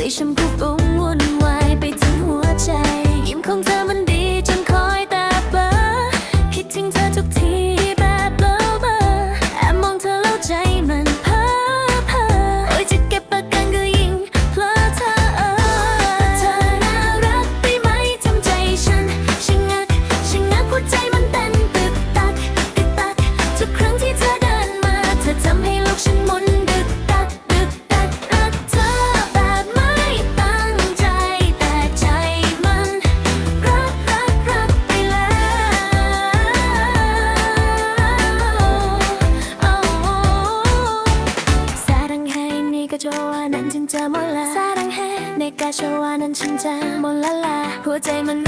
สีชมพูฟุ้งวุ่นวายไปถึงหัวใจ ยิ้มของเธอมันดีจนคอยตาเบลอคิดถึงเธอทุกทีแบบเบลอเบลอแอบมองเธอแล้วใจมันเพ้อเพ้อโอ้ยจะเก็บประกันก็ยิงเพลอเธอเธอน่ารักไหมทำใจฉันชะงักชะงักหัวใจมันเต้นตึกตักตึกตักทุกครั้ง 가 좋아하 는 진짜 몰랄라. 후잼은